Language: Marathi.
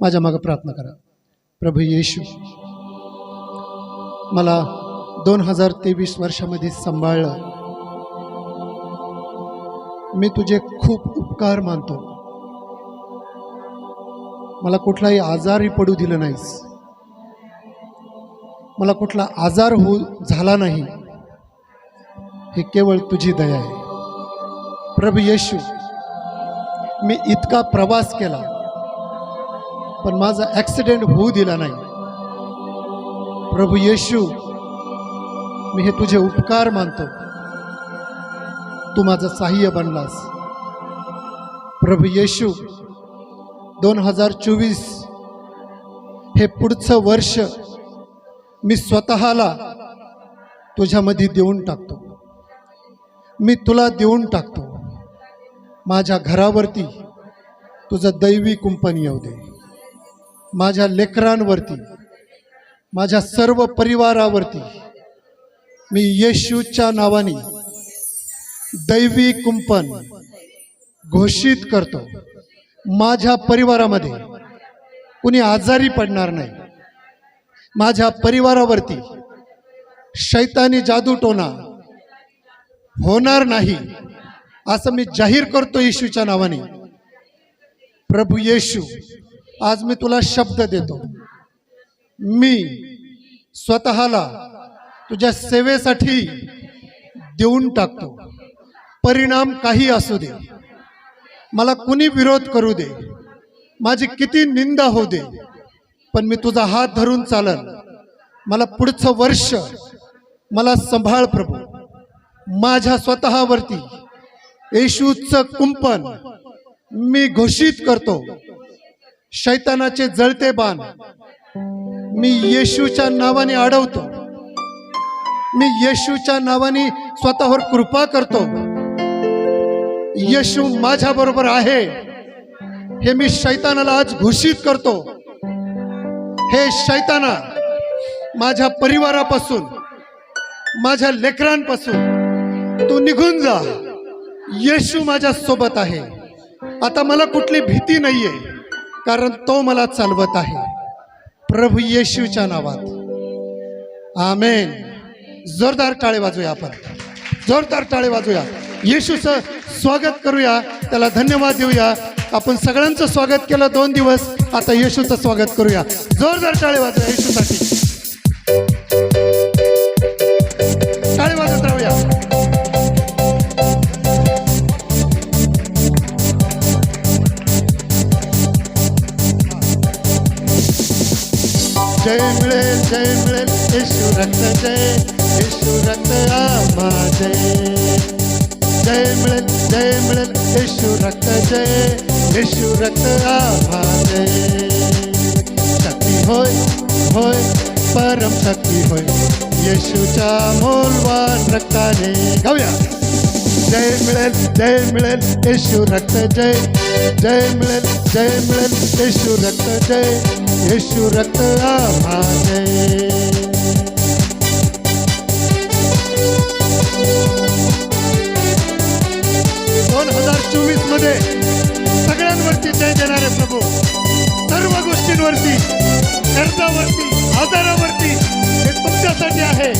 माझ्या मागं प्रार्थना करा. प्रभू येशू मला दोन हजार तेवीस वर्षामध्ये सांभाळलं. मी तुझे खूप उपकार मानतो. मला कुठलाही आजारही पडू दिलं नाहीस. मला कुठला आजार हो झाला नाही. हे केवळ तुझी दया आहे. प्रभू येशू मी इतका प्रवास केला. पण माझा ॲक्सिडेंट होऊ दिला नाही. प्रभू येशू मी हे तुझे उपकार मानतो. तू माझं सहाय्य बनलास. प्रभू येशू दोन हजार चोवीस हे पुढचं वर्ष मी स्वतःला तुझ्यामध्ये देऊन टाकतो. मी तुला देऊन टाकतो. माझ्या घरावरती तुझं दैवी कुंपणी येऊ दे. माझ्या लेकरांवरती माझ्या सर्व परिवारावरती मी येशूच्या नावाने दैवी कुंपण घोषित करतो. माझ्या परिवारामध्ये कुणी आजारी पडणार नाही. माझ्या परिवारावरती शैतानी जादूटोना होणार नाही असं मी जाहीर करतो येशूच्या नावाने. प्रभू येशू आज मी तुला शब्द देतो. मी स्वतःला तुझ्या सेवेसाठी देऊन टाकतो. परिणाम काही असू दे. मला कुणी विरोध करू दे. माझी किती निंदा होऊ दे. पण मी तुझा हात धरून चालल मला पुढचं वर्ष मला संभाळ प्रभू. माझ्या स्वतःवरती येशूचं कुंपण मी घोषित करतो. शैतानाचे जळते बाण. मी येशूच्या नावाने अडवतो. मी येशूच्या नावाने स्वतःवर कृपा करतो. येशू माझ्या बरोबर आहे. हे मी शैतानाला आज घोषित करतो. हे शैताना माझ्या परिवारापासून माझ्या लेकरांपासून तू निघून जा. येशू माझ्या सोबत आहे. आता मला कुठली भीती नाहीये. कारण तो मला चालवत आहे. प्रभू येशूच्या नावात. आमेन. जोरदार टाळे वाजूया आपण. जोरदार टाळे वाजूया. येशूचं स्वागत करूया. त्याला धन्यवाद देऊया. आपण सगळ्यांचं स्वागत केलं दोन दिवस. आता येशूचं स्वागत करूया. जोरदार टाळे वाजूया येशूसाठी. जय मिळेल जय मिळेल येशू रक्त जय येशू रक्त आम्हा जय जय मिळेल जय मिळेल येशू रक्त जय येशू रक्त आम्हा जय शक्ती होय होय परम शक्ती होय येशूच्या मोलवान रक्ताने गाऊया जय मिळेल जय मिळेल येशू रक्त जय जय मिळेल जय मिळेल येशू रक्त जय यशुरत रक्त दोन हजार चोवीसमध्ये सगळ्यांवरती जय देणारे प्रभू. सर्व गोष्टींवरती कर्जावरती आजारावरती हे तुमच्यासाठी आहे.